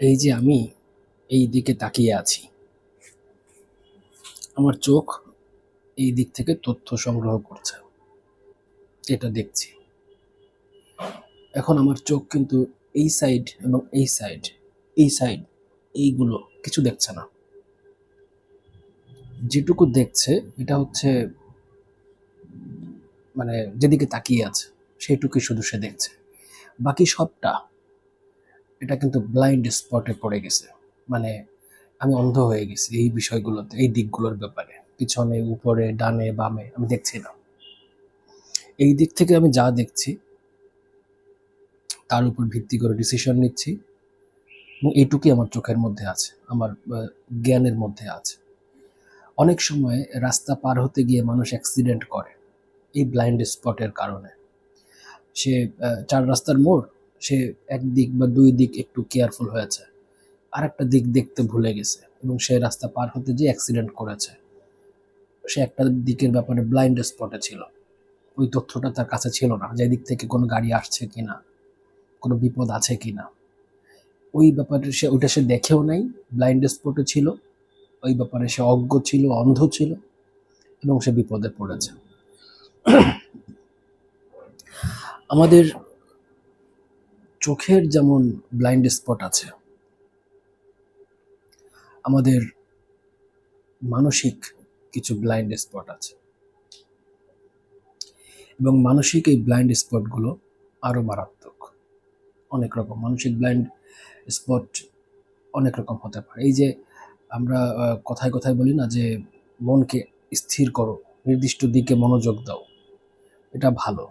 এই যে আমি এই দিকে তাকিয়ে আছি। আমার চোখ এই দিক থেকে তথ্য সংগ্রহ করছে। এটা দেখছি। এখন আমার চোখ কিন্তু এই সাইড এবং এই সাইড এই সাইড এইগুলো কিছু দেখছে না। যেটুকু দেখছে, এটা হচ্ছে মানে যেদিকে তাকিয়ে আছে, সেটুকুই শুধু সে দেখছে। বাকি সবটা এটা কিন্তু ব্লাইন্ড স্পটে পড়ে গেছে। মানে আমি অন্ধ হয়ে গেছি এই বিষয়গুলোতে, এই দিকগুলোর ব্যাপারে। পিছনে, উপরে, ডানে, বামে, আমি দেখছি না। এই দিক থেকে আমি যা দেখছি, তার উপর ভিত্তি করে ডিসিশন নিচ্ছি এবং এইটুকুই আমার চোখের মধ্যে আছে, আমার জ্ঞানের মধ্যে আছে। অনেক সময় রাস্তা পার হতে গিয়ে মানুষ অ্যাক্সিডেন্ট করে, এই ব্লাইন্ড স্পটের কারণে। সে চার রাস্তার মোড় সে এক দিক বা দুই দিক একটু কেয়ারফুল হয়েছে। আর একটা দিক দেখতে ভুলে গেছে এবং সে রাস্তা পার হতে গিয়ে অ্যাক্সিডেন্ট করেছে। সে একটা দিকের ব্যাপারে ব্লাইন্ড স্পটে ছিল। ওই তথ্যটা তার কাছে ছিল না যে দিক থেকে কোনো গাড়ি আসছে কি না কোনো বিপদ আছে কি না ওই ব্যাপারে সে, ওইটা সে দেখেও নাই ব্লাইন্ড স্পটে ছিল। ওই ব্যাপারে সে অজ্ঞ ছিল, অন্ধ ছিল এবং সে বিপদে পড়েছে। আমাদের চোখের যেমন ব্লাইন্ড স্পট আছে, আমাদের মানসিক কিছু ব্লাইন্ড স্পট আছে। এবং মানসিক এই ব্লাইন্ড স্পটগুলো আরও মারাত্মক। অনেক রকম মানসিক ব্লাইন্ড স্পট অনেক রকম হতে পারে। এই যে আমরা কথায় কথায় বলি না যে মনকে স্থির করো, নির্দিষ্ট দিকে মনোযোগ দাও, এটা ভালো।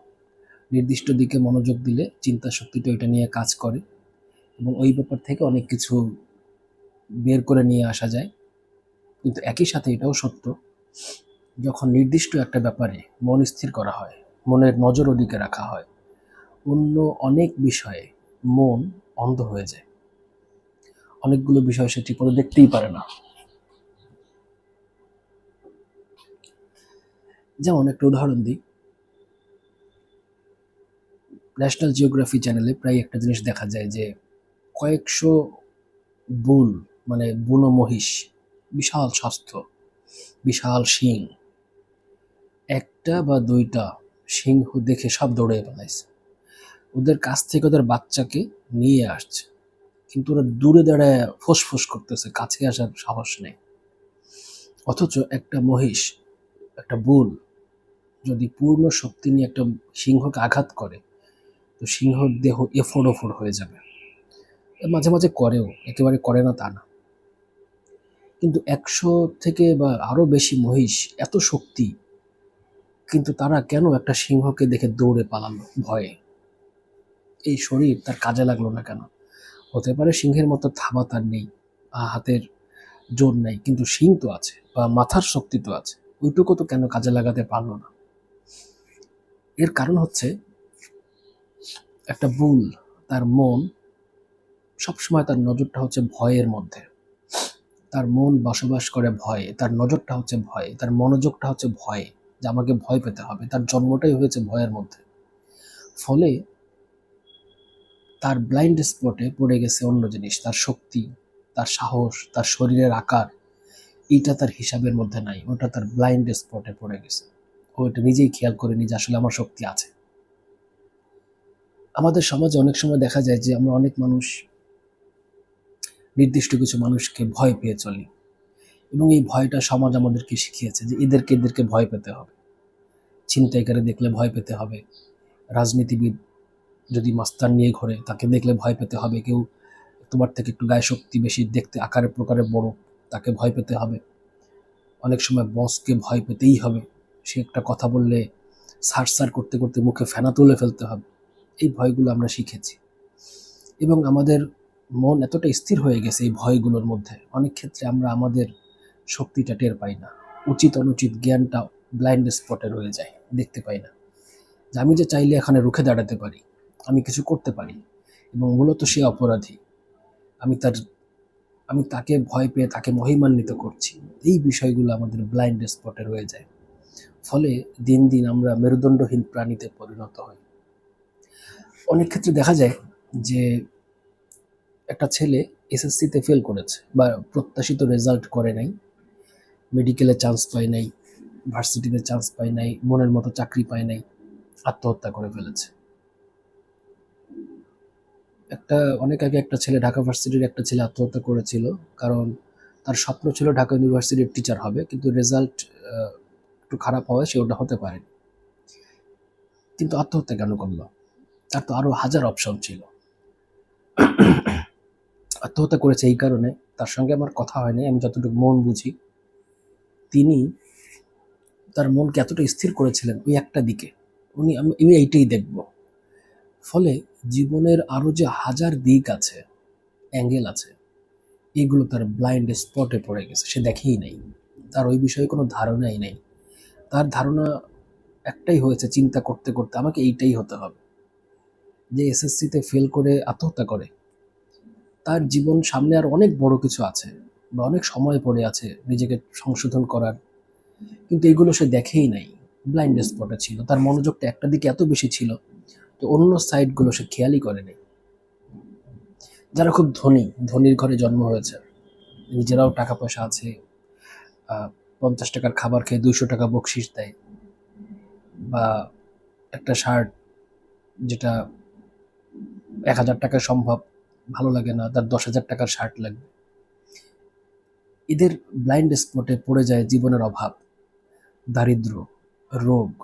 নির্দিষ্ট দিকে মনোযোগ দিলে চিন্তা শক্তিটা এটা নিয়ে কাজ করে এবং ওই ব্যাপার থেকে অনেক কিছু বের করে নিয়ে আসা যায়। কিন্তু একই সাথে এটাও সত্য, যখন নির্দিষ্ট একটা ব্যাপারে মন স্থির করা হয়, মনের নজর ওদিকে রাখা হয়, অন্য অনেক বিষয়ে মন অন্ধ হয়ে যায়। অনেকগুলো বিষয় সে ঠিকমতো দেখতেই পারে না। যেমন একটা উদাহরণ দিই ন্যাশনাল জিওগ্রাফি চ্যানেলে প্রায় একটা জিনিস দেখা যায় যে কয়েকশো বুল মানে বুনো মহিষ, বিশাল স্বাস্থ্য, বিশাল শিং, একটা বা দুইটা সিংহ দেখে সব দৌড়ে বেড়াইছে ওদের কাছ থেকে ওদের বাচ্চাকে নিয়ে আসছে, কিন্তু ওরা দূরে দাঁড়ায় ফোসফোস করতেছে, কাছে আসার সাহস নেই। অথচ একটা মহিষ, একটা বুল যদি পূর্ণ শক্তি নিয়ে একটা সিংহকে আঘাত করে তো সিংহর দেহ এফোড় ওফোড় হয়ে যাবে। মাঝে মাঝে করেও, একেবারে করে না তা না। কিন্তু একশো থেকে বা আরও বেশি মহিষ এত শক্তি, কিন্তু তারা কেন একটা সিংহকে দেখে দৌড়ে পালালো ভয়ে? এই শরীর তার কাজে লাগল না কেন? হতে পারে সিংহের মতো থাবা তার নেই হাতের জোর নেই, কিন্তু সিং তো আছে, বা মাথার শক্তি তো আছে। ওইটুকু তো কেন কাজে লাগাতে পারল না? এর কারণ হচ্ছে একটা বুল তার মন, সবসময় তার নজরটা হচ্ছে ভয়ের মধ্যে। তার মন বসবাস করে ভয়ে, তার নজরটা হচ্ছে ভয়ে, তার মনোযোগটা হচ্ছে ভয়ে, যে আমাকে ভয় পেতে হবে, তার জন্মটাই হয়েছে ভয়ের মধ্যে। ফলে তার ব্লাইন্ড স্পটে পড়ে গেছে অন্য জিনিস, তার শক্তি, তার সাহস, তার শরীরের আকার, এইটা তার হিসাবের মধ্যে নাই, ওটা তার ব্লাইন্ড স্পটে পড়ে গেছে। ও এটা নিজেই খেয়াল করেনি যে আসলে আমার শক্তি আছে। আমাদের সমাজে অনেক সময় দেখা যায় যে আমরা অনেক মানুষ, নির্দিষ্ট কিছু মানুষকে ভয় পেয়ে চলি। এবং এই ভয়টা সমাজ আমাদেরকে শিখিয়েছে যে এদেরকে এদেরকে ভয় পেতে হবে। ছিনতাইকারে দেখলে ভয় পেতে হবে। রাজনীতিবিদ যদি মাস্তান নিয়ে ঘোরে, তাকে দেখলে ভয় পেতে হবে। কেউ তোমার থেকে একটু গায়ে শক্তি বেশি দেখতে আকারে প্রকারে বড়, তাকে ভয় পেতে হবে। অনেক সময় বসকে ভয় পেতেই হবে। সে একটা কথা বললে সার সার করতে করতে মুখে ফেনা তুলে ফেলতে হবে। এই ভয়গুলো আমরা শিখেছি। এবং আমাদের মন এতটা স্থির হয়ে গেছে এই ভয়গুলোর মধ্যে। অনেক ক্ষেত্রে আমরা আমাদের শক্তিটা টের পাই না। উচিত অনুচিত জ্ঞানটা ব্লাইন্ড স্পটে রয়ে যায়, দেখতে পাই না। যে আমি যে চাইলে এখানে রুখে দাঁড়াতে পারি, আমি কিছু করতে পারি, এবং মূলত সে অপরাধী। আমি তার, আমি তাকে ভয় পেয়ে তাকে মহিমান্বিত করছি। এই বিষয়গুলো আমাদের ব্লাইন্ড স্পটে রয়ে যায়। ফলে দিন দিন আমরা মেরুদণ্ডহীন প্রাণীতে পরিণত হই। অনেক ক্ষেত্রে দেখা যায় যে একটা ছেলে এসএসসিতে ফেল করেছে বা প্রত্যাশিত রেজাল্ট করে নাই মেডিকেলে চান্স পায় নাই ভার্সিটিতে চান্স পায় নাই, মনের মতো চাকরি পায় নাই, আত্মহত্যা করে ফেলেছে। একটা, অনেক আগে একটা ছেলে ঢাকা ভার্সিটির একটা ছেলে আত্মহত্যা করেছিল, কারণ তার স্বপ্ন ছিল ঢাকা ইউনিভার্সিটির টিচার হবে, কিন্তু রেজাল্ট একটু খারাপ হওয়ায় সে ওটা হতে পারেনি। কিন্তু আত্মহত্যা কেন করল? তার তো আরও হাজার অপশন ছিল। আত্মহত্যা করেছে এই কারণে, তার সঙ্গে আমার কথা হয়নি, আমি যতটুকু মন বুঝি। তিনি তার মনকে এতটা স্থির করেছিলেন ওই একটা দিকে। উনি, আমি আমি এইটাই দেখব। ফলে জীবনের আরও যে হাজার দিক আছে অ্যাঙ্গেল আছে, এগুলো তার ব্লাইন্ড স্পটে পড়ে গেছে, সে দেখেই নেই। তার ওই বিষয়ে কোনো ধারণাই নেই। তার ধারণা একটাই হয়েছে, চিন্তা করতে করতে আমাকে এইটাই হতে হবে। যে এসএসসিতে ফেল করে আত্মহত্যা করে, তার জীবন সামনে আর অনেক বড় কিছু আছে বা অনেক সময় পড়ে আছে নিজেকে সংশোধন করার। কিন্তু এগুলো সে দেখেই নাই ব্লাইন্ড স্পটে ছিল, তার মনোযোগটা একটা দিকে এত বেশি ছিল তো অন্য সাইডগুলো সে খেয়ালই করেনি যারা খুব ধনী, ধনীর ঘরে জন্ম হয়েছে, নিজেরাও টাকা পয়সা আছে পঞ্চাশ টাকার খাবার খেয়ে দুইশো টাকা বকশিস দেয় বা একটা শার্ট যেটা এক হাজার টাকা সম্ভব, ভালো লাগে না, তার দশ হাজার টাকার শার্ট লাগবে। এদের ব্লাইন্ড স্পটে পড়ে যায় জীবনের অভাব, দারিদ্র, রোগ,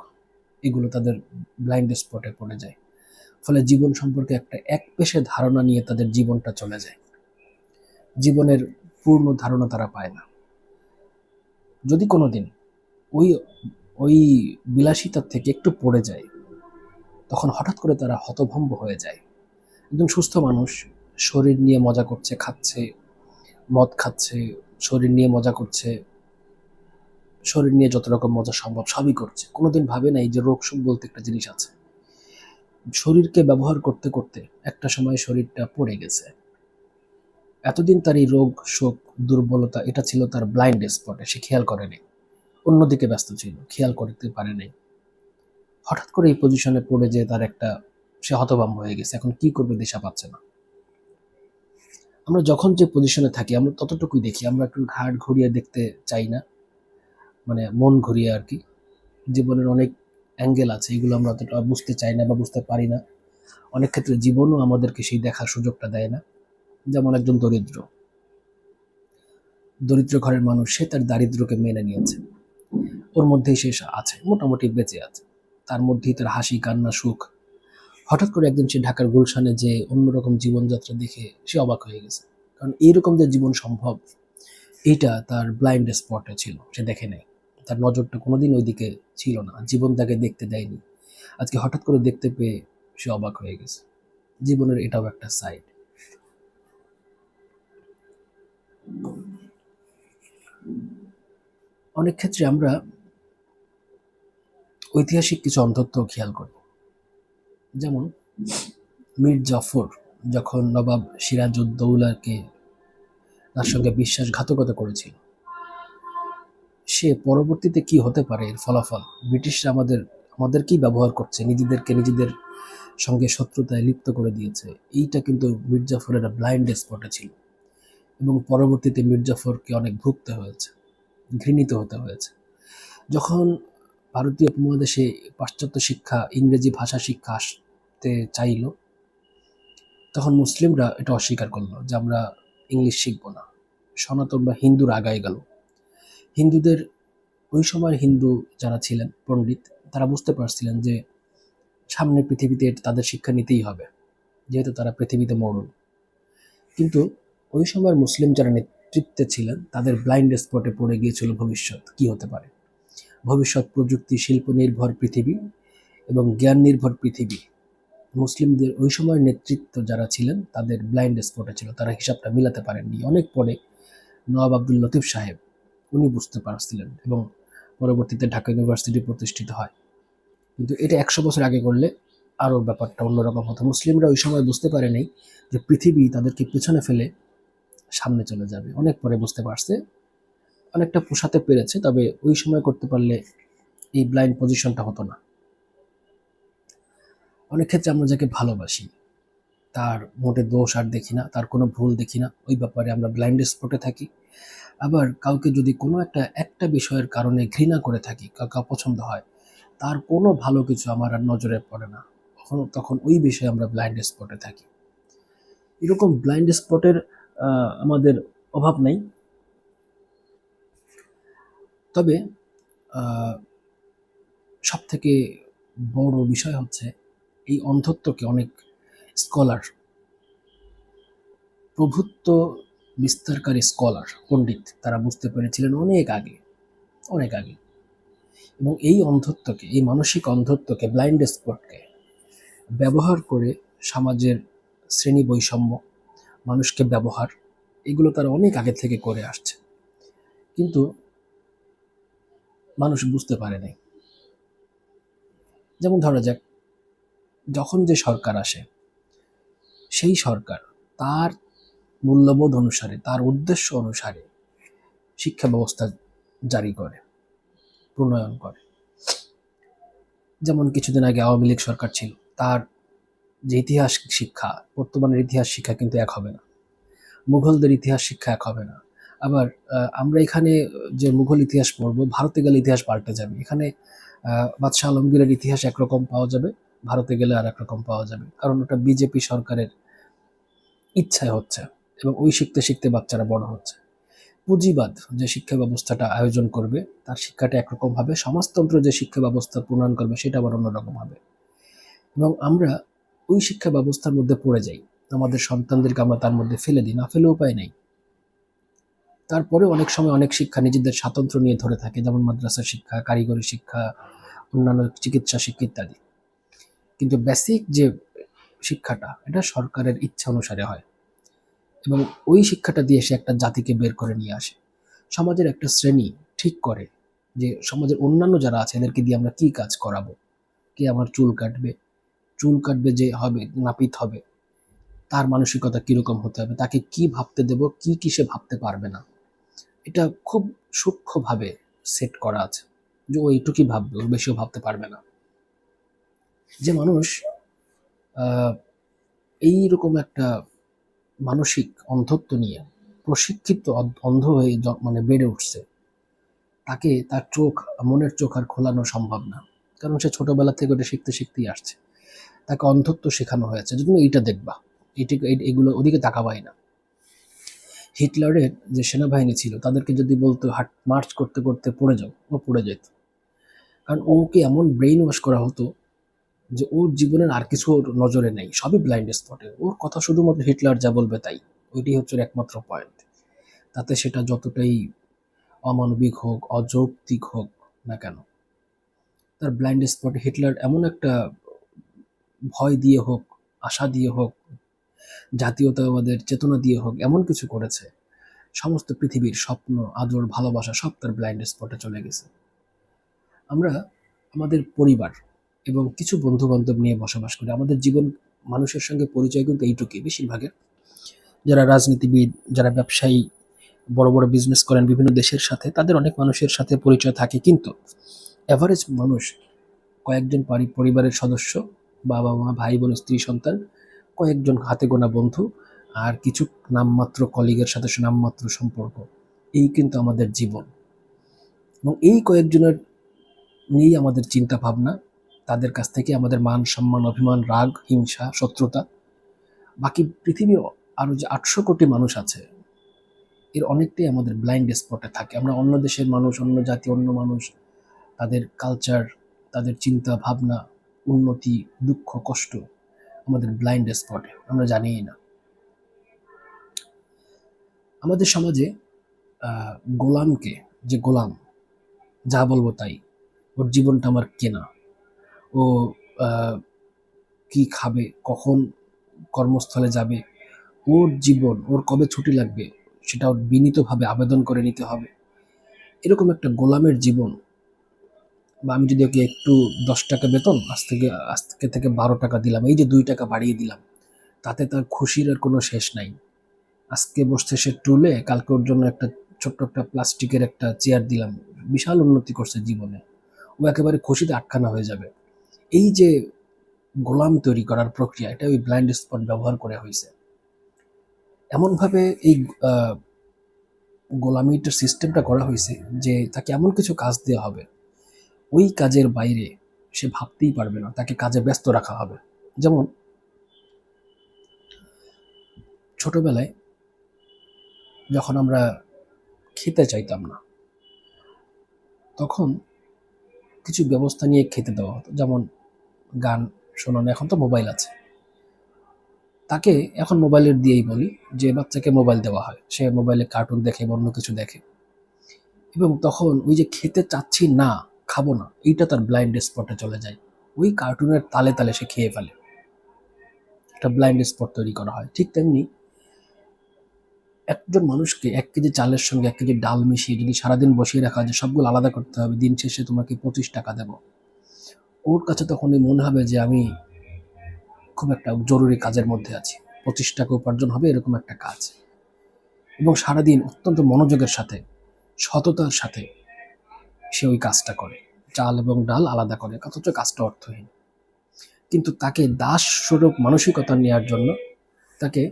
এগুলো তাদের ব্লাইন্ড স্পটে পড়ে যায়। ফলে জীবন সম্পর্কে একটা এক পেশে ধারণা নিয়ে তাদের জীবনটা চলে যায়। জীবনের পূর্ণ ধারণা তারা পায় না। যদি কোনোদিন ওই ওই বিলাসিতার থেকে একটু পড়ে যায়, তখন হঠাৎ করে তারা হতভম্ব হয়ে যায়। একদম সুস্থ মানুষ, শরীর নিয়ে মজা করছে, খাচ্ছে, মদ খাচ্ছে, শরীর নিয়ে মজা করছে, শরীর নিয়ে যত রকম মজা সম্ভব সবই করছে। কোনোদিন ভাবে নাই যে রোগ সুখ বলতে একটা জিনিস আছে। শরীরকে ব্যবহার করতে করতে একটা সময় শরীরটা পড়ে গেছে। এতদিন তার এই রোগ শোক দুর্বলতা, এটা ছিল তার ব্লাইন্ড স্পটে সে খেয়াল করেনি অন্যদিকে ব্যস্ত ছিল, খেয়াল করতে পারেনি হঠাৎ করে এই পজিশনে পড়ে যে তার একটা সে হতভম্ব হয়ে গেছে। এখন কি করবে দিশা পাচ্ছে না। আমরা যখন যে পজিশনে থাকি, আমরা ততটুকুই দেখি। আমরা একটু ঘাট ঘুরিয়ে দেখতে চাই না। মানে মন ঘুরিয়ে আর কি। জীবনের অনেক অ্যাঙ্গেল আছে, এগুলো আমরা অতটা বুঝতে চাই না বা বুঝতে পারি না। অনেক ক্ষেত্রে জীবনও আমাদেরকে সেই দেখার সুযোগটা দেয় না। যেমন একজন দরিদ্র। দরিদ্র ঘরের মানুষ, সে তার দারিদ্র্যকে মেনে নিয়েছে। ওর মধ্যেই সে আছে, মোটামুটি বেঁচে আছে। তার মধ্যেই তার হাসি, কান্না, সুখ হঠাৎ করে একদিন সে ঢাকার গুলশানে যে অন্যরকম জীবনযাত্রা দেখে সে অবাক হয়ে গেছে। কারণ এইরকম যে জীবন সম্ভব, এইটা তার ব্লাইন্ড স্পটে ছিল, সে দেখে নেই। তার নজরটা কোনোদিন ওইদিকে ছিল না জীবন তাকে দেখতে দেয়নি। আজকে হঠাৎ করে দেখতে পেয়ে সে অবাক হয়ে গেছে। জীবনের এটাও একটা সাইড অনেক ক্ষেত্রে আমরা ঐতিহাসিক কিছু অন্ধত্ব খেয়াল করি। যেমন মীর জাফর যখন নবাব সিরাজউদ্দৌলাকে তার সঙ্গে বিশ্বাসঘাতকতা করেছিল, সে পরবর্তীতে কি হতে পারে? এর ফলাফল? ব্রিটিশরা আমাদের আমাদের আমাদেরকেই ব্যবহার করছে? নিজেদেরকে নিজেদের সঙ্গে শত্রুতায় লিপ্ত করে দিয়েছে। এইটা কিন্তু মির্জাফরের ব্লাইন্ড স্পটে ছিল। এবং পরবর্তীতে মির্জাফরকে অনেক ভুগতে হয়েছে, ঘৃণিত হতে হয়েছে। যখন ভারতীয় উপমহাদেশে পাশ্চাত্য শিক্ষা, ইংরেজি ভাষা শিক্ষা আসতে চাইল, তখন মুসলিমরা এটা অস্বীকার করল যে আমরা ইংলিশ শিখব না। সনাতন বা হিন্দুর আগায় গেল। হিন্দুদের, ওই সময় হিন্দু যারা ছিলেন, পণ্ডিত, তারা বুঝতে পারছিলেন যে সামনে পৃথিবীতে তাদের শিক্ষা নিতেই হবে, যেহেতু তারা পৃথিবীতে মরুন কিন্তু ওই সময় মুসলিম যারা নেতৃত্বে ছিলেন, তাদের ব্লাইন্ড স্পটে পড়ে গিয়েছিল ভবিষ্যৎ, কি হতে পারে? ভবিষ্যৎ প্রযুক্তি শিল্প নির্ভর পৃথিবী এবং জ্ঞান নির্ভর পৃথিবী। মুসলিমদের ওই সময়ের নেতৃত্ব যারা ছিলেন, তাদের ব্লাইন্ড স্পটে ছিল। তারা হিসাবটা মিলাতে পারেননি। অনেক পরে নওয়াব আব্দুল লতিফ সাহেব, উনি বুঝতে পারছিলেন এবং পরবর্তীতে ঢাকা ইউনিভার্সিটি প্রতিষ্ঠিত হয়। কিন্তু এটা একশো বছর আগে করলে আরও ব্যাপারটা অন্যরকম হতো। মুসলিমরা ওই সময় বুঝতে পারে পারেনি যে পৃথিবী তাদেরকে পেছনে ফেলে সামনে চলে যাবে। অনেক পরে বুঝতে পারছে, অনেকটা পোষাতে পেরেছে, তবে ওই সময় করতে পারলে এই ব্লাইন্ড পজিশনটা হতো না। অনেক ক্ষেত্রে আমরা যাকে ভালোবাসি, তার মোটে দোষ আর দেখি না, তার কোনো ভুল দেখি না, ওই ব্যাপারে আমরা ব্লাইন্ড স্পটে থাকি। আবার কাউকে যদি কোনো একটা একটা বিষয়ের কারণে ঘৃণা করে থাকি কাউকে অপছন্দ হয়, তার কোনো ভালো কিছু আমার আর নজরে পড়ে না। তখন তখন ওই বিষয়ে আমরা ব্লাইন্ড স্পটে থাকি। এরকম ব্লাইন্ড স্পটের আমাদের অভাব নেই। তবে সব থেকে বড় বিষয় হচ্ছে এই অন্ধত্বকে অনেক স্কলার, প্রভুত্ব বিস্তারকারী স্কলার, পণ্ডিত, তারা বুঝতে পেরেছিলেন অনেক আগে অনেক আগে। এবং এই অন্ধত্বকে, এই মানসিক অন্ধত্বকে ব্লাইন্ড স্পটকে ব্যবহার করে সমাজের শ্রেণি বৈষম্য, মানুষকে ব্যবহার, এগুলো তারা অনেক আগে থেকে করে আসছে। কিন্তু মানুষ বুঝতে পারে নাই। যেমন ধরা যাক যখন যে সরকার আসে, সেই সরকার তার মূল্যবোধ অনুসারে, তার উদ্দেশ্য অনুসারে শিক্ষা ব্যবস্থা জারি করে, প্রণয়ন করে। যেমন কিছুদিন আগে আওয়ামী লীগ সরকার ছিল, তার যে ইতিহাস শিক্ষা, বর্তমানের ইতিহাস শিক্ষা কিন্তু এক হবে না। মুঘলদের ইতিহাস শিক্ষা এক হবে না। আবার আমরা এখানে যে মুঘল ইতিহাস পড়ব, ভারতে গেলে ইতিহাস পাল্টে যাবে। এখানে বাদশাহ আলমগীরের ইতিহাস একরকম পাওয়া যাবে। ভারতে গেলে আর একরকম পাওয়া যাবে। কারণ ওটা বিজেপি সরকারের ইচ্ছায় হচ্ছে এবং ওই শিখতে শিখতে বাচ্চারা বড় হচ্ছে। পুঁজিবাদ যে শিক্ষা ব্যবস্থাটা আয়োজন করবে, তার শিক্ষাটা একরকম হবে, সমাজতন্ত্র যে শিক্ষা ব্যবস্থা প্রণয়ন করবে, সেটা আবার অন্যরকম হবে। এবং আমরা ওই শিক্ষা ব্যবস্থার মধ্যে পড়ে যাই। আমাদের সন্তানদেরকে আমরা তার মধ্যে ফেলে দিই, না ফেলে উপায় নেই। তারপরে অনেক সময় অনেক শিক্ষা নিজেদের স্বাতন্ত্র্য নিয়ে ধরে থাকে, যেমন মাদ্রাসা শিক্ষা, কারিগরি শিক্ষা, অন্যান্য চিকিৎসা শিক্ষা ইত্যাদি। কিন্তু বেসিক যে শিক্ষাটা, এটা সরকারের ইচ্ছা অনুসারে হয়। এবং ওই শিক্ষাটা দিয়ে সে একটা জাতিকে বের করে নিয়ে আসে। সমাজের একটা শ্রেণি ঠিক করে যে সমাজের অন্যান্য যারা আছে, এদেরকে দিয়ে আমরা কি কাজ করাবো? কে আমার চুল কাটবে? চুল কাটবে যে হবে, নাপিত হবে, তার মানসিকতা কীরকম হতে হবে? তাকে কি ভাবতে দেব? কি কি সে ভাবতে পারবে না? এটা খুব সূক্ষ্মভাবে সেট করা আছে। যে ও এইটুকুই ভাববে ওর বেশিও ভাবতে পারবে না। যে মানুষ এইরকম একটা মানসিক অন্ধত্ব নিয়ে প্রশিক্ষিত অন্ধ হয়ে মানে বেড়ে উঠছে, তাকে তার চোখ, মনের চোখ আর খোলানো সম্ভব না। কারণ সে ছোটবেলা থেকে ওটা শিখতে শিখতেই আসছে। তাকে অন্ধত্ব শেখানো হয়েছে। যে তুমি এইটা দেখবা। এটি এগুলো ওদিকে তাকাবাই না। হিটলারের যে সেনাবাহিনী ছিল, তাদেরকে যদি বলতো, হাট, মার্চ করতে করতে পড়ে যাও। ও পড়ে যেত। কারণ ওকে এমন ব্রেইন ওয়াশ করা হতো যে ওর জীবনের আর কিছু ওর নজরে নেই, সবই ব্লাইন্ড স্পটে ওর কথা শুধুমাত্র হিটলার যা বলবে তাই। ওইটাই হচ্ছে একমাত্র পয়েন্ট তাতে সেটা যতটাই অমানবিক হোক, অযৌক্তিক হোক না কেন, তার ব্লাইন্ড স্পটে হিটলার এমন একটা ভয় দিয়ে হোক, আশা দিয়ে হোক, জাতীয়তাবাদের চেতনা দিয়ে হোক, এমন কিছু করেছে, সমস্ত পৃথিবীর স্বপ্ন, আদর, ভালোবাসা সব তার ব্লাইন্ড স্পটে চলে গেছে। আমরা, আমাদের পরিবার এবং কিছু বন্ধু বান্ধব নিয়ে বসবাস করি। আমাদের জীবন মানুষের সঙ্গে পরিচয় কিন্তু এইটুকুই, বেশিরভাগের। যারা রাজনীতিবিদ, যারা ব্যবসায়ী, বড় বড় বিজনেস করেন বিভিন্ন দেশের সাথে, তাদের অনেক মানুষের সাথে পরিচয় থাকে। কিন্তু অ্যাভারেজ মানুষ, কয়েকজন পরিবারের সদস্য, বাবা মা, ভাই বোন, স্ত্রী, সন্তান, কয়েকজন হাতে গোনা বন্ধু আর কিছু নামমাত্র কলিগের সাথে নামমাত্র সম্পর্ক। এই কিন্তু আমাদের জীবন। এবং এই কয়েকজনের নিয়েই আমাদের চিন্তা ভাবনা তাদের কাছ থেকে আমাদের মান সম্মান, অভিমান, রাগ, হিংসা, শত্রুতা। বাকি পৃথিবী আরও যে আটশো কোটি মানুষ আছে, এর অনেকটাই আমাদের ব্লাইন্ড স্পটে থাকে। আমরা অন্য দেশের মানুষ, অন্য জাতি, অন্য মানুষ, তাদের কালচার তাদের চিন্তা, ভাবনা, উন্নতি, দুঃখ, কষ্ট আমাদের ব্লাইন্ড স্পটে আমরা জানিই না। আমাদের সমাজে গোলামকে, যে গোলাম, যা বলব তাই, ওর জীবনটা আমার কেনা। ও কি খাবে, কখন কর্মস্থলে যাবে, ওর জীবন, ওর কবে ছুটি লাগবে, সেটা ওর বিনীতভাবে আবেদন করে নিতে হবে। এরকম একটা গোলামের জীবন। বা আমি যদি ওকে একটু দশ টাকা বেতন, আজ থেকে আজ থেকে থেকে বারো টাকা দিলাম, এই যে দুই টাকা বাড়িয়ে দিলাম, তাতে তার খুশির আর কোনো শেষ নাই। আজকে বসতে সে টুলে, কালকে ওর জন্য একটা ছোট্ট একটা প্লাস্টিকের একটা চেয়ার দিলাম, বিশাল উন্নতি করছে জীবনে। ও একেবারে খুশিতে আটখানা হয়ে যাবে। এই যে গোলাম তৈরি করার প্রক্রিয়া, এটা ওই ব্লাইন্ড স্পট ব্যবহার করে হয়েছে এমনভাবে এই গোলামিটার সিস্টেমটা করা হয়েছে যে তাকে এমন কিছু কাজ দেওয়া হবে, ওই কাজের বাইরে সে ভাবতেই পারবে না, তাকে কাজে ব্যস্ত রাখা হবে। যেমন, ছোটবেলায় যখন আমরা খেতে চাইতাম না, তখন কিছু ব্যবস্থা নিয়ে খেতে দেওয়া হতো। যেমন গান শোনানো এখন তো মোবাইল আছে। তাকে এখন মোবাইলের দিয়েই বলি যে বাচ্চাকে মোবাইল দেওয়া হয়। সে মোবাইলে কার্টুন দেখে অন্য কিছু দেখে। এবং তখন ওই যে খেতে চাচ্ছি না, খাব না, এইটা তার ব্লাইন্ড স্পটে চলে যায়। ওই কার্টুনের তালে তালে সে খেয়ে ফেলে। একটা ব্লাইন্ড স্পট তৈরি করা হয়। ঠিক তেমনি একজন মানুষকে এক কেজি চালের সঙ্গে এক কেজি ডাল মিশিয়ে যদি সারাদিন বসিয়ে রাখা যে সবগুলো আলাদা করতে হবে, দিন শেষে তোমাকে পঁচিশ টাকা দেবো। ওর কাছে তখনই মনে হবে যে আমি খুব একটা জরুরি কাজের মধ্যে আছি। পঁচিশ টাকা উপার্জন হবে এরকম একটা কাজ। এবং সারাদিন অত্যন্ত মনোযোগের সাথে, সততার সাথে সে ওই কাজটা করে। চাল এবং ডাল আলাদা করে, অথচ কাজটা অর্থহীন। কিন্তু তাকে দাস স্বরূপ মানসিকতা নেওয়ার জন্য তাকে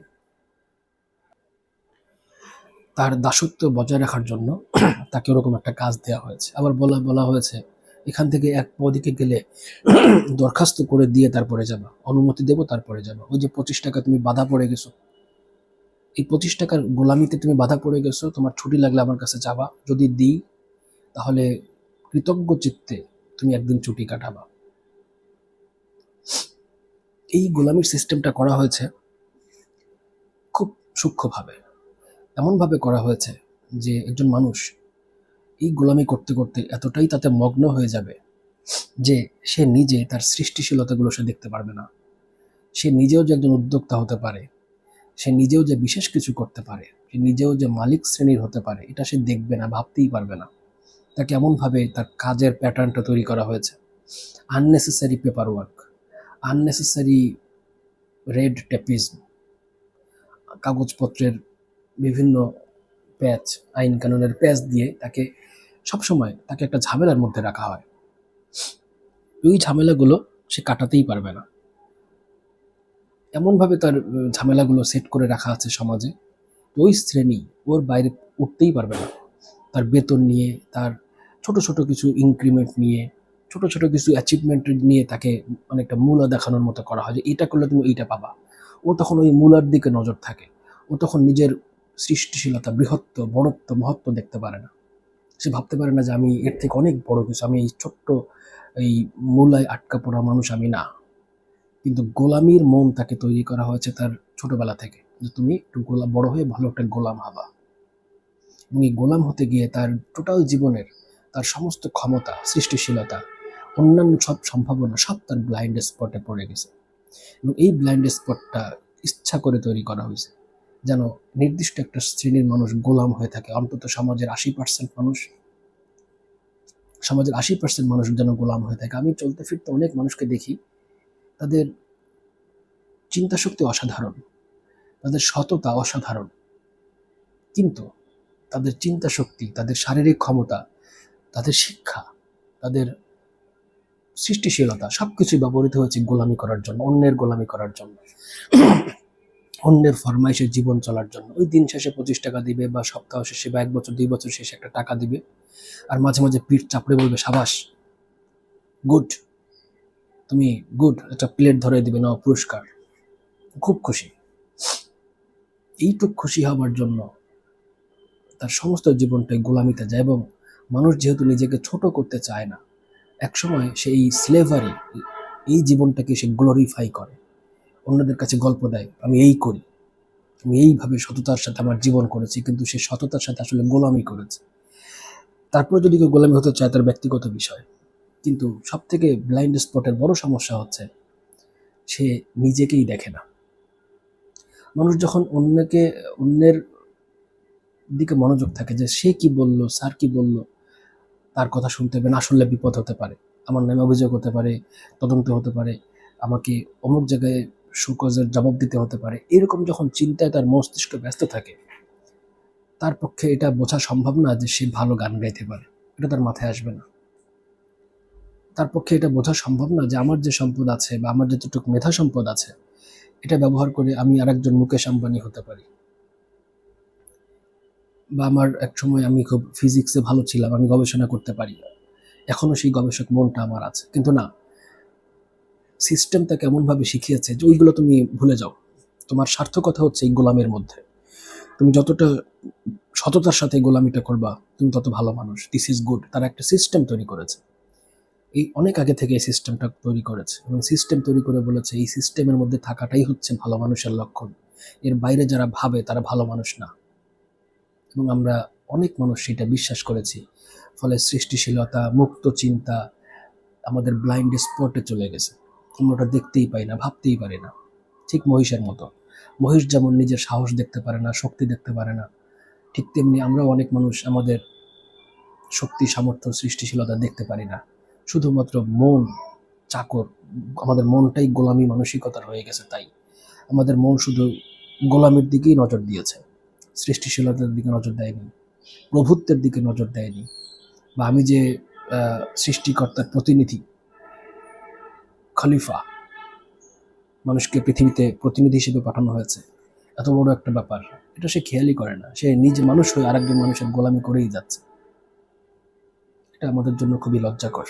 তার দাসত্ব বজায় রাখার জন্য তাকে ওরকম একটা কাজ দেওয়া হয়েছে। আবার বলা বলা হয়েছে এখান থেকে এক পদিকে গেলে দরখাস্ত করে দিয়ে তারপরে যাবা। অনুমতি দেবো, তারপরে যাবা। ওই যে পঁচিশ টাকা তুমি বাধা পড়ে গেছো। এই পঁচিশ টাকার গোলামিতে তুমি বাধা পড়ে গেছো, তোমার ছুটি লাগলে আমার কাছে যাবা। যদি দিই, তাহলে কৃতজ্ঞ চিত্তে তুমি একদিন ছুটি কাটাবা। এই গোলামির সিস্টেমটা করা হয়েছে খুব সূক্ষ্মভাবে। এমনভাবে করা হয়েছে যে একজন মানুষ এই গোলামি করতে করতে এতটাই তাতে মগ্ন হয়ে যাবে যে সে নিজে তার সৃষ্টিশীলতাগুলো সে দেখতে পারবে না। সে নিজেও যে একজন উদ্যোক্তা হতে পারে, সে নিজেও যে বিশেষ কিছু করতে পারে, সে নিজেও যে মালিক শ্রেণির হতে পারে, এটা সে দেখবে না, ভাবতেই পারবে না। তাকে এমনভাবে তার কাজের প্যাটার্নটা তৈরি করা হয়েছে। Unnecessary paper work unnecessary red tapism কাগজপত্রের বিভিন্ন প্যাচ আইন কানুনের প্যাচ দিয়ে তাকে সবসময় তাকে একটা ঝামেলার মধ্যে রাখা হয়। ওই ঝামেলাগুলো সে কাটাতেই পারবে না। এমনভাবে তার ঝামেলাগুলো সেট করে রাখা আছে সমাজে। ওই শ্রেণি ওর বাইরে উঠতেই পারবে না। তার বেতন নিয়ে, তার ছোট ছোট কিছু ইনক্রিমেন্ট নিয়ে, ছোট ছোট কিছু অ্যাচিভমেন্ট নিয়ে তাকে অনেকটা মূলা দেখানোর মতো করা হয় যে, এটা করলে তুমি এইটা পাবা। ও তখন ওই মূলার দিকে নজর থাকে। ও তখন নিজের সৃষ্টিশীলতা, বৃহত্ব, বড়ত্ব, মহত্ব দেখতে পারে না। সে ভাবতে পারে না যে আমি এর থেকে অনেক বড় কিছু, আমি এই ছোট্ট এই মূলায় আটকা পড়া মানুষ আমি না। কিন্তু গোলামির মন তাকে তৈরি করা হয়েছে তার ছোটবেলা থেকে যে তুমি একটু গোলা, বড় হয়ে ভালো একটা গোলাম হবা। এবং এই গোলাম হতে গিয়ে তার টোটাল জীবনের তার সমস্ত ক্ষমতা, সৃষ্টিশীলতা, অন্যান্য সব সম্ভাবনা সব তার ব্লাইন্ড স্পটে পড়ে গেছে। এবং এই ব্লাইন্ড স্পটটা ইচ্ছা করে তৈরি করা হয়েছে। যেন নির্দিষ্ট একটা শ্রেণির মানুষ গোলাম হয়ে থাকে, অন্তত সমাজের আশি পার্সেন্ট মানুষ। সমাজের আশি পার্সেন্ট মানুষ যেন গোলাম হয়ে থাকে। আমি চলতে ফিরতে অনেক মানুষকে দেখি, তাদের চিন্তা শক্তি অসাধারণ, তাদের সততা অসাধারণ। কিন্তু তাদের চিন্তা শক্তি তাদের শারীরিক ক্ষমতা, তাদের শিক্ষা, তাদের সৃষ্টিশীলতা, সবকিছুই ব্যবহৃত হয়েছে গোলামি করার জন্য, অন্যের গোলামি করার জন্য। অন্যের ফরমাইশে জীবন চলার জন্য। ওই দিন শেষে পঁচিশ টাকা দিবে বা সপ্তাহ শেষে বা এক বছর, দুই বছর শেষে একটা টাকা দিবে। আর মাঝে মাঝে পিঠ চাপড়ে বলবে, সাবাস, গুড, তুমি গুড, একটা প্লেট ধরে দিবে না পুরস্কার। খুব খুশি। এইটুক খুশি হবার জন্য তার সমস্ত জীবনটাই গোলামিতে যায় এবং মানুষ যেহেতু নিজেকে ছোট করতে চায় না, একসময় সেই স্লেভারি এই জীবনটাকে সে গ্লোরিফাই করে। অন্যদের কাছে গল্প দেয়, আমি এই করি। আমি এইভাবে সততার সাথে আমার জীবন করেছি, কিন্তু সে সততার সাথে আসলে গোলামি করেছে। তারপরে যদি কেউ গোলামি হতে চায়, তার ব্যক্তিগত বিষয়। কিন্তু সব থেকে ব্লাইন্ড স্পটের বড় সমস্যা হচ্ছে, সে নিজেকেই দেখে না। মানুষ যখন অন্যকে, অন্যের দিকে মনোযোগ থাকে যে সে কি বলল, স্যার কি বলল, তার কথা শুনতে হবে না শুনলে বিপদ হতে পারে। আমার নামে অভিযোগ হতে পারে, তদন্ত হতে পারে। আমাকে অমুক জায়গায় সুকজের জবাব দিতে হতে পারে। এরকম যখন চিন্তায় তার মস্তিষ্ক ব্যস্ত থাকে, তার পক্ষে এটা বোঝা সম্ভব না যে সে ভালো গান গাইতে পারে। এটা তার মাথায় আসবে না। তার পক্ষে এটা বোঝা সম্ভব না যে আমার যে সম্পদ আছে বা আমার যতটুকু মেধা সম্পদ আছে, এটা ব্যবহার করে আমি আরেকজন মুকেশ আম্বানি হতে পারি। বা আমার এক সময় আমি খুব ফিজিক্সে ভালো ছিলাম, আমি গবেষণা করতে পারি। এখনও সেই গবেষক মনটা আমার আছে। কিন্তু না সিস্টেমটা কেমনভাবে শিখিয়েছে, যে ওইগুলো তুমি ভুলে যাও। তোমার সার্থকতা হচ্ছে এই গোলামের মধ্যে। তুমি যতটা সততার সাথে গোলামিটা করবা, তুমি তত ভালো মানুষ। দিস ইজ গুড তারা একটা সিস্টেম তৈরি করেছে। এই অনেক আগে থেকে এই সিস্টেমটা তৈরি করেছে এবং সিস্টেম তৈরি করে বলেছে, এই সিস্টেমের মধ্যে থাকাটাই হচ্ছে ভালো মানুষের লক্ষণ। এর বাইরে যারা ভাবে, তারা ভালো মানুষ না। এবং আমরা অনেক মানুষ সেটা বিশ্বাস করেছি। ফলে সৃষ্টিশীলতা, মুক্ত চিন্তা আমাদের ব্লাইন্ড স্পটে চলে গেছে। আমরা ওটা দেখতেই পাই না, ভাবতেই পারি না। ঠিক মহিষের মতো। মহিষ যেমন নিজের সাহস দেখতে পারে না, শক্তি দেখতে পারে না, ঠিক তেমনি আমরাও অনেক মানুষ আমাদের শক্তি, সামর্থ্য, সৃষ্টিশীলতা দেখতে পারি না। শুধুমাত্র মন, চাকর, আমাদের মনটাই গোলামি মানসিকতার হয়ে গেছে তাই। আমাদের মন শুধু গোলামির দিকেই নজর দিয়েছে, সৃষ্টিশীলতার দিকে নজর দেয়নি, প্রভুত্বের দিকে নজর দেয়নি। বা আমি যে সৃষ্টিকর্তার প্রতিনিধি খলিফা মানুষকে পৃথিবীতে প্রতিনিধি হিসেবে পাঠানো হয়েছে। এত বড় একটা ব্যাপার। এটা সে খেয়ালই করে না। সে নিজে মানুষ হয়ে আরেকজন মানুষের গোলামি করেই যাচ্ছে। এটা আমাদের জন্য খুবই লজ্জাকর।